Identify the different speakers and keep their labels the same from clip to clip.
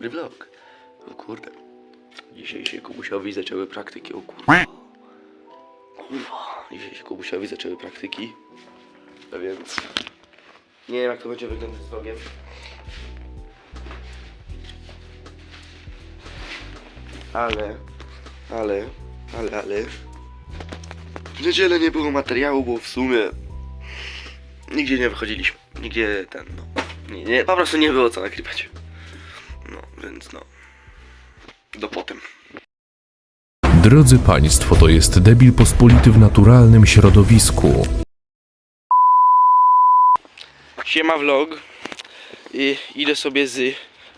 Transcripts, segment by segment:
Speaker 1: Dobry vlog. O kurde. Dzisiaj się Kubusiowi zaczęły praktyki, o kurwa. Kurwa. Dzisiaj się Kubusiowi zaczęły praktyki. A więc... Nie wiem jak to będzie wyglądać z vlogiem. Ale... Ale... Ale, ale... W niedzielę nie było materiału, bo w sumie... Nigdzie nie wychodziliśmy. Nigdzie ten, no... Nie, nie, po prostu nie było co nagrywać. No, więc no. Do potem.
Speaker 2: Drodzy Państwo, to jest debil pospolity w naturalnym środowisku.
Speaker 1: Siema vlog. I idę sobie z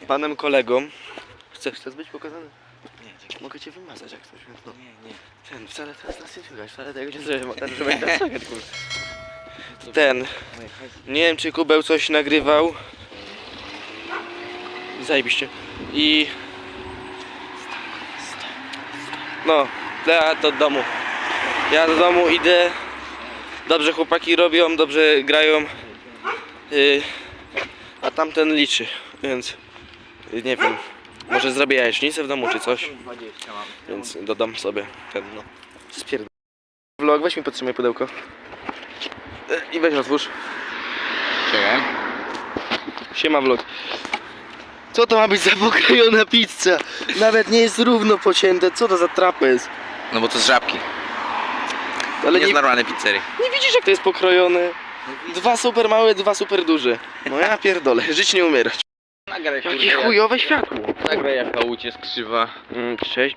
Speaker 1: panem kolegą. Chcesz, chcesz być pokazany? Nie, Mogę cię wymazać jak coś, więc no. Nie, nie. Ten, wcale teraz nas nie słychać, wcale tego nie zrobię, ten, żeby nas słychać, kurwa. Ten, nie wiem czy Kubeł coś nagrywał. Zajebiście. I... No, ja do domu. Ja do domu idę. Dobrze chłopaki robią, dobrze grają. Yy, a tamten liczy, więc nie wiem. Może zrobię jajecznicę w domu czy coś. Więc dodam sobie ten no. Spierd... Vlog, weź mi podtrzymaj pudełko. Yy, I weź otwórz.
Speaker 3: Czekaj.
Speaker 1: Siema vlog. Co to ma być za pokrojona pizza? Nawet nie jest równo pocięte. Co to za trapez?
Speaker 3: No bo to z żabki.
Speaker 1: Ale
Speaker 3: nie
Speaker 1: nie,
Speaker 3: z normalnej pizzerii.
Speaker 1: nie widzisz jak to jest pokrojone? Dwa super małe, dwa super duże. No ja pierdolę, żyć nie umierać.
Speaker 3: Nagraj
Speaker 1: Jakie chujowe światło.
Speaker 3: Nagraj jaka łódź jest krzywa.
Speaker 1: Mm, cześć.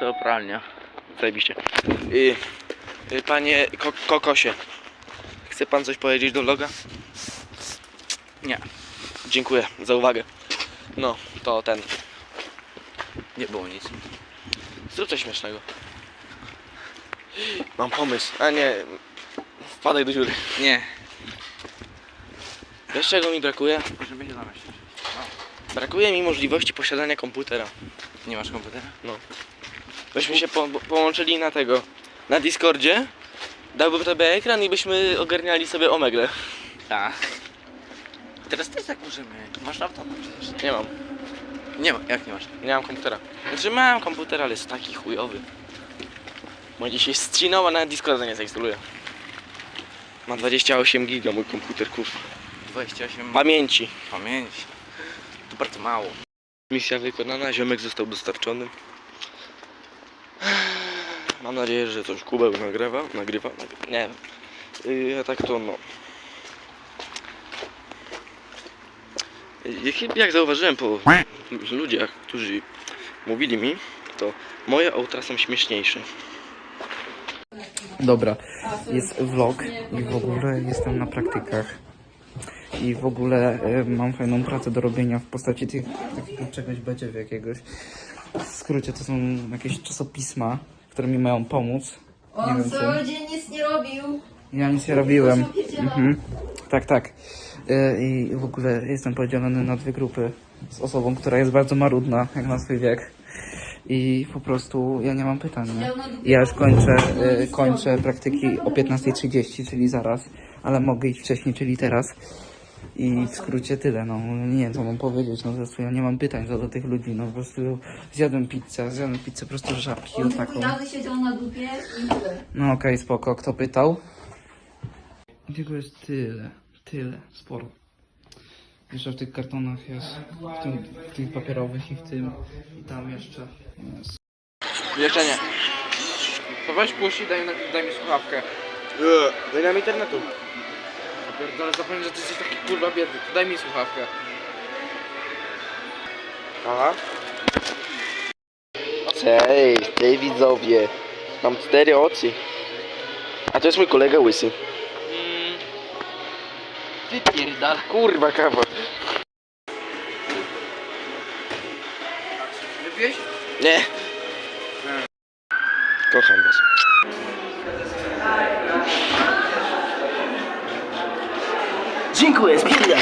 Speaker 3: To pralnia.
Speaker 1: Zajebiście. Y, y, panie ko Kokosie, chce pan coś powiedzieć do vloga?
Speaker 3: Nie.
Speaker 1: Dziękuję za uwagę. No, to ten.
Speaker 3: Nie było nic.
Speaker 1: Zrób coś śmiesznego. Mam pomysł. A nie. Wpadaj do dziury.
Speaker 3: Nie.
Speaker 1: Wiesz czego mi brakuje?
Speaker 3: Żeby się zamyślić.
Speaker 1: Brakuje mi możliwości posiadania komputera.
Speaker 3: Nie masz komputera?
Speaker 1: Byśmy się po połączyli na tego. Na Discordzie. Dałbym tobie ekran i byśmy ogarniali sobie Omegle.
Speaker 3: Tak. Teraz też tak możemy. Masz laptop? Przecież.
Speaker 1: Nie mam.
Speaker 3: Nie ma. Jak nie masz?
Speaker 1: Nie mam komputera. Znaczy mam komputer, ale jest taki chujowy. Bo dzisiaj strzinowa na Discorda nie zainstaluję. Ma 28 giga mój komputer, kurwa.
Speaker 3: 28
Speaker 1: Pamięci.
Speaker 3: pamięci. To bardzo mało.
Speaker 1: Misja wykonana, ziomek został dostarczony. Mam nadzieję, że coś Kubeł nagrywa, nagrywa, nagrywa. nie wiem. Yy, a tak to no. Jak, jak zauważyłem po ludziach, którzy mówili mi, to moje outra są śmieszniejsze.
Speaker 4: Dobra, jest vlog i w ogóle jestem na praktykach. I w ogóle e, mam fajną pracę do robienia w postaci tych, takiego czegoś beciew jakiegoś. W skrócie to są jakieś czasopisma, które mi mają pomóc. Nie
Speaker 5: On
Speaker 4: wiem czym.
Speaker 5: cały dzień nic nie robił.
Speaker 4: Ja nic nie robiłem. Mhm. Tak, tak. E, I w ogóle jestem podzielony na dwie grupy z osobą, która jest bardzo marudna, jak na swój wiek. I po prostu ja nie mam pytań. Nie? Ja już kończę, e, kończę praktyki o 15.30, czyli zaraz, ale mogę iść wcześniej, czyli teraz. I w skrócie tyle, no nie wiem co mam powiedzieć, no po prostu ja nie mam pytań co do tych ludzi, no po prostu zjadłem pizzę, zjadłem pizzę po prostu żabki o taką.
Speaker 5: siedział na dupie i tyle.
Speaker 4: No okej, spoko. Kto pytał? Tego jest tyle, tyle, sporo. Jeszcze w tych kartonach jest, w, tym, w tych papierowych i w tym, i tam jeszcze jest.
Speaker 3: Jeszcze nie. To weź puść i daj, daj mi słuchawkę.
Speaker 1: Daj nam internetu.
Speaker 3: Pierdolę, zapomnę, że ty jesteś taki kurwa biedny. To Daj mi słuchawkę.
Speaker 1: Aha. Cześć, tej widzowie. Mam cztery oczy. A to jest mój kolega Łysy.
Speaker 3: Wypierdal.
Speaker 1: Kurwa kawa.
Speaker 3: Wypiłeś?
Speaker 1: Nie. Kocham was. Dziękuję, spierdam.